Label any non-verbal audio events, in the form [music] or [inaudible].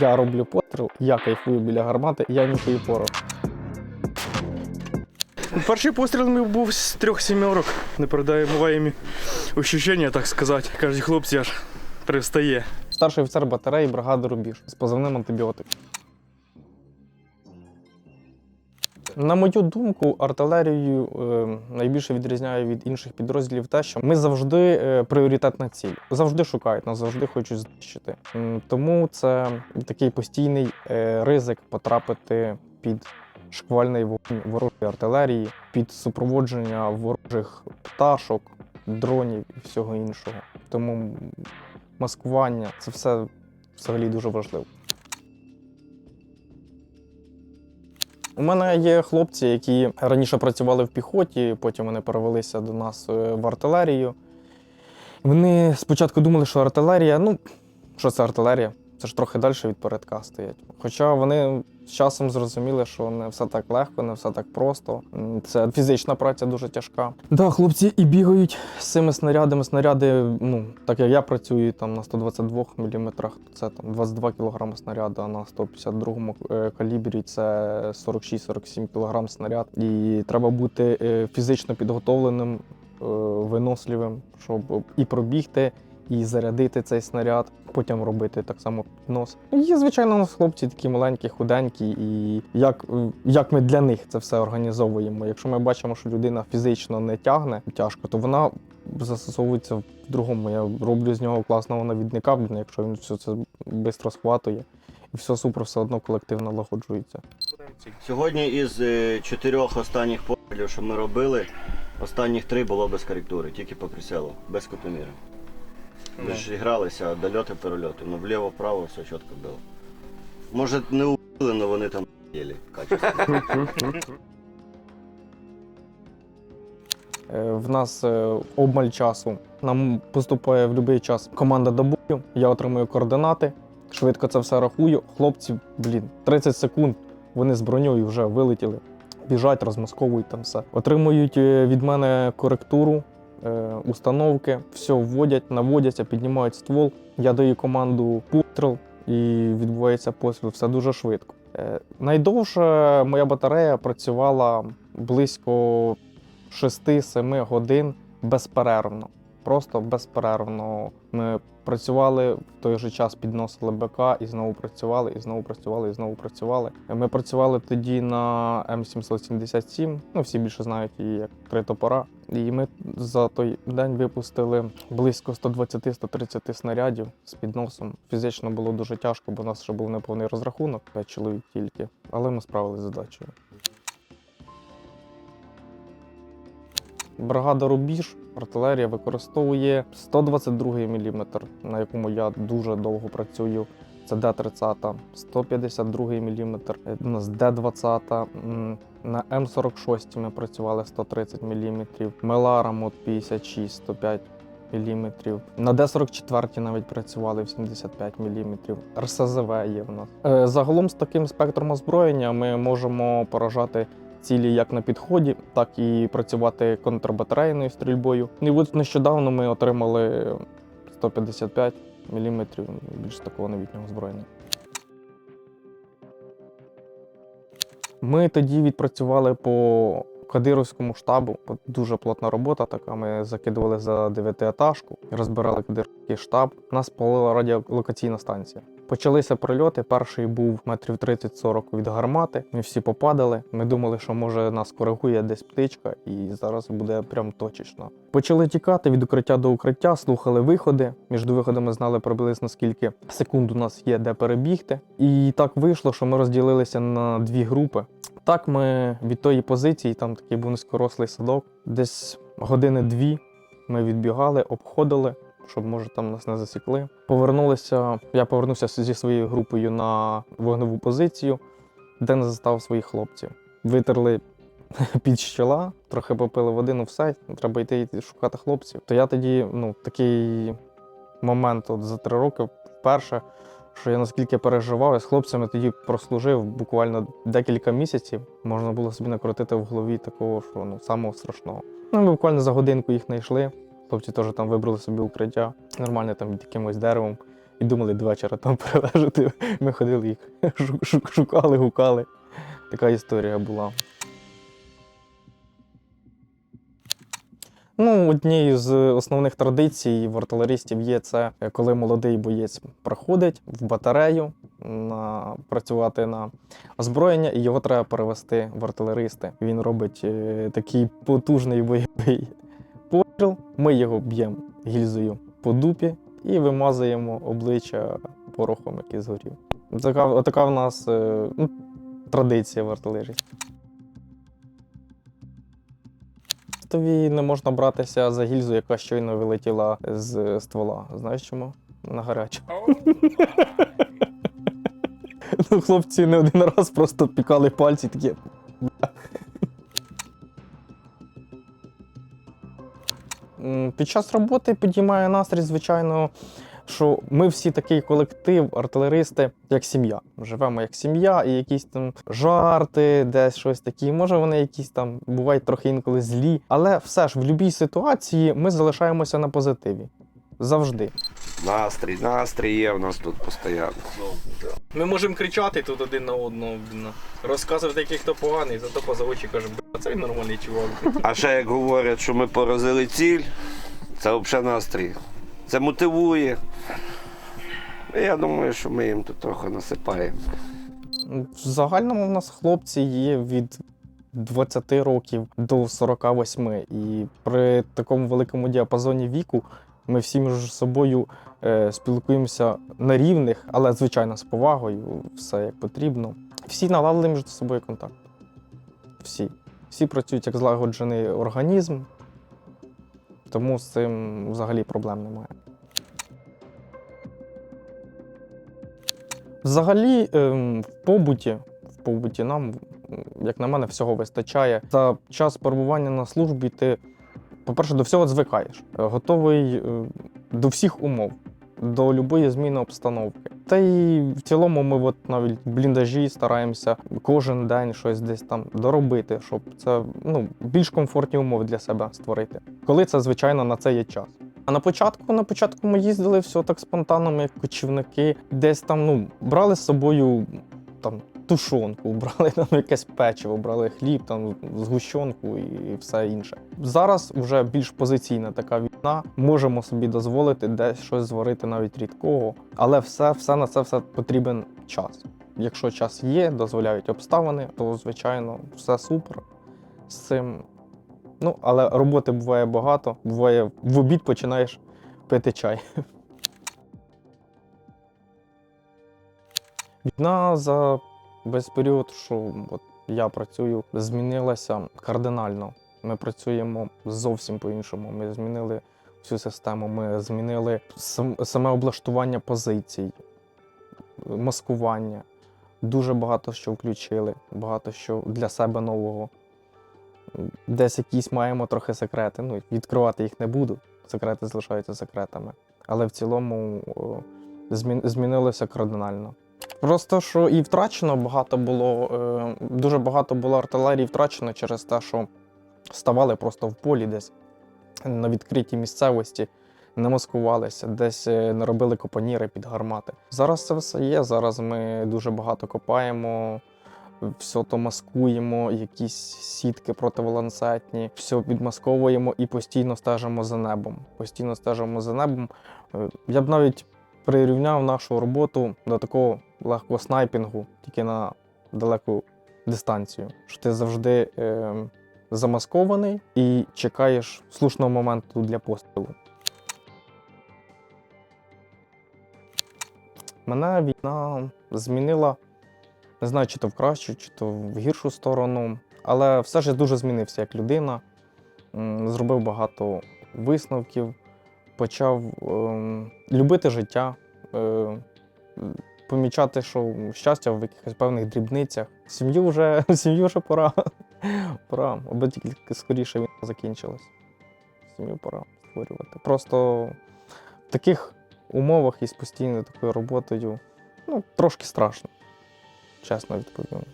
Я роблю постріл, я кайфую біля гармати, я нюхаю порох. Перший постріл мій був з трьох сімерок. Непередаваємі ощущення, так сказати. Кажуть, хлопці аж привстає. Старший офіцер батареї бригади Рубіж з позивним антибіотик. На мою думку, артилерію е, найбільше відрізняє від інших підрозділів те, що ми завжди е, пріоритетна ціль. Завжди шукають, нас завжди хочуть знищити. Тому це такий постійний е, ризик потрапити під шквальний вогонь ворожої артилерії, під супроводження ворожих пташок, дронів і всього іншого. Тому маскування це все взагалі дуже важливо. У мене є хлопці, які раніше працювали в піхоті, потім вони перевелися до нас е, в артилерію. Вони спочатку думали, що артилерія, ну, що це артилерія? Це ж трохи далі від передка стоять. Хоча вони з часом зрозуміли, що не все так легко, не все так просто. Це фізична праця дуже тяжка. Да, хлопці і бігають з цими снарядами. Снаряди, ну, так як я працюю там на 122 мм, це там 22 кг снаряду, а на 152 е, калібрі це 46-47 кг снаряд. І треба бути е, фізично підготовленим, е, виносливим, щоб і пробігти, і зарядити цей снаряд, потім робити так само піднос. Є, звичайно, у нас хлопці такі маленькі, худенькі, і як, як ми для них це все організовуємо. Якщо ми бачимо, що людина фізично не тягне тяжко, то вона застосовується в другому. Я роблю з нього класного навідника, якщо він все це швидко схватує. І все супер, все одно колективно налагоджується. Сьогодні із е, чотирьох останніх пострілів, що ми робили, останніх три було без коректури, тільки по прицелу, без кутоміри. Ми ж гралися, дольоти, перельоти. Ну вліво, вправо все чітко було. Може не убили, але вони там їли качественно. В нас е, обмаль часу. Нам поступає в будь-який час команда до бою. Я отримую координати, швидко це все рахую. Хлопці, блін, 30 секунд. Вони з броньою вже вилетіли, біжать, розмасковують там все. Отримують е, від мене коректуру, установки, все вводять, наводяться, піднімають ствол. Я даю команду постріл і відбувається постріл. Все дуже швидко. Е, Найдовше моя батарея працювала близько 6-7 годин безперервно. Просто безперервно. Ми працювали в той же час, підносили БК і знову працювали, і знову працювали, і знову працювали. Ми працювали тоді на М777. Ну, всі більше знають її як три топора. І ми за той день випустили близько 120-130 снарядів з підносом. Фізично було дуже тяжко, бо у нас ще був неповний розрахунок, 5 чоловік тільки. Але ми справилися з задачею. Бригада Рубіж, артилерія використовує 122 мм, на якому я дуже довго працюю. Це Д-30, 152 мм, у нас Д-20, на М46 ми працювали 130 мм, Меларам от 56, 105 мм. На Д-44 навіть працювали в 75 мм. РСЗВ є в нас. Е, Загалом з таким спектром озброєння ми можемо поражати цілі як на підході, так і працювати контрбатарейною стрільбою. І от нещодавно ми отримали 155 мм більш такого новітнього озброєння. Ми тоді відпрацювали по Кадировському штабу. Дуже плотна робота така. Ми закидували за дев'ятиетажку, розбирали Кадировський штаб. Нас палила радіолокаційна станція. Почалися прильоти. Перший був метрів 30-40 від гармати. Ми всі попадали. Ми думали, що може нас коригує десь птичка, і зараз буде прям точечно. Почали тікати від укриття до укриття, слухали виходи. Між виходами знали приблизно скільки секунд у нас є де перебігти. І так вийшло, що ми розділилися на дві групи. Так ми від тої позиції, там такий був низькорослий садок, десь години дві ми відбігали, обходили, щоб може там нас не засікли. Повернулися. Я повернувся зі своєю групою на вогневу позицію, де не застав своїх хлопців. Витерли [laughs] під щола, трохи попили води, ну все, треба йти шукати хлопців. То я тоді, ну, такий момент от за три роки вперше, що я наскільки переживав, я з хлопцями тоді прослужив буквально декілька місяців. Можна було собі накрутити в голові такого, що ну, самого страшного. Ну, ми буквально за годинку їх знайшли. Хлопці теж там вибрали собі укриття. Нормально там під якимось деревом і думали до вечора там [laughs] перележати. Ми ходили їх, [laughs] шу- шу- шукали, гукали. Така історія була. Ну, однією з основних традицій в артилеристів є це, коли молодий боєць приходить в батарею на, працювати на озброєння, і його треба перевести в артилеристи. Він робить е, такий потужний бойовий. Ми його б'ємо гільзою по дупі і вимазуємо обличчя порохом, який згорів. Така, така в нас е, ну, традиція в артилерії. Тобі не можна братися за гільзу, яка щойно вилетіла з ствола. Знаєш чому? На гарячу. [laughs] Ну, хлопці не один раз просто пікали пальці такі. Під час роботи підіймає настрій, звичайно, що ми всі такий колектив, артилеристи, як сім'я. Живемо як сім'я, і якісь там жарти, десь щось такі. Може, вони якісь там бувають трохи інколи злі. Але все ж в будь-якій ситуації ми залишаємося на позитиві. Завжди. Настрій, настрій є в нас тут постійно. Ми можемо кричати тут один на одного, розказувати, який хто поганий, зато поза очі каже, бля, це він нормальний чувак. А ще як говорять, що ми поразили ціль, це взагалі настрій. Це мотивує. Я думаю, що ми їм тут трохи насипаємо. В загальному в нас хлопці є від 20 років до 48. І при такому великому діапазоні віку ми всі між собою спілкуємося на рівних, але звичайно з повагою, все як потрібно. Всі наладили між собою контакт. Всі. Всі працюють як злагоджений організм, тому з цим взагалі проблем немає. Взагалі, ем, в побуті, в побуті нам, як на мене, всього вистачає. За час перебування на службі ти, по-перше, до всього звикаєш, Е, готовий е, до всіх умов, до будь-якої зміни обстановки. Та й в цілому ми от навіть бліндажі стараємося кожен день щось десь там доробити, щоб це ну, більш комфортні умови для себе створити. Коли це, звичайно, на це є час. А на початку, на початку ми їздили все так спонтанно, ми як кочівники, десь там ну, брали з собою там тушонку, брали там якесь печиво, брали хліб, там згущенку і все інше. Зараз вже більш позиційна така війна. Можемо собі дозволити десь щось зварити навіть рідкого, але все, все на це все потрібен час. Якщо час є, дозволяють обставини, то звичайно все супер з цим. Ну, але роботи буває багато. Буває, в обід починаєш пити чай. [laughs] Війна за весь період, що от я працюю, змінилася кардинально. Ми працюємо зовсім по-іншому. Ми змінили всю систему, ми змінили сам- саме облаштування позицій, маскування. Дуже багато що включили, багато що для себе нового. Десь якісь маємо трохи секрети. Ну, відкривати їх не буду. Секрети залишаються секретами. Але в цілому змінилося кардинально. Просто що і втрачено багато було, е, дуже багато було артилерії втрачено через те, що ставали просто в полі десь на відкритій місцевості, не маскувалися, десь е, не робили копаніри під гармати. Зараз це все є. Зараз ми дуже багато копаємо, все то маскуємо, якісь сітки противоланцетні, все відмасковуємо і постійно стежимо за небом. Постійно стежимо за небом. Е, Я б навіть прирівняв нашу роботу до такого легкого снайпінгу, тільки на далеку дистанцію. Що ти завжди е, замаскований і чекаєш слушного моменту для пострілу. Мене війна змінила, не знаю, чи то в кращу, чи то в гіршу сторону, але все ж я дуже змінився як людина. Зробив багато висновків, почав ем, любити життя, е, помічати, що щастя в якихось певних дрібницях. Сім'ю вже, [laughs] сім'ю вже пора. [laughs] пора, аби тільки скоріше війна закінчилась. Сім'ю пора створювати. Просто в таких умовах і з постійною такою роботою ну, трошки страшно, чесно відповім.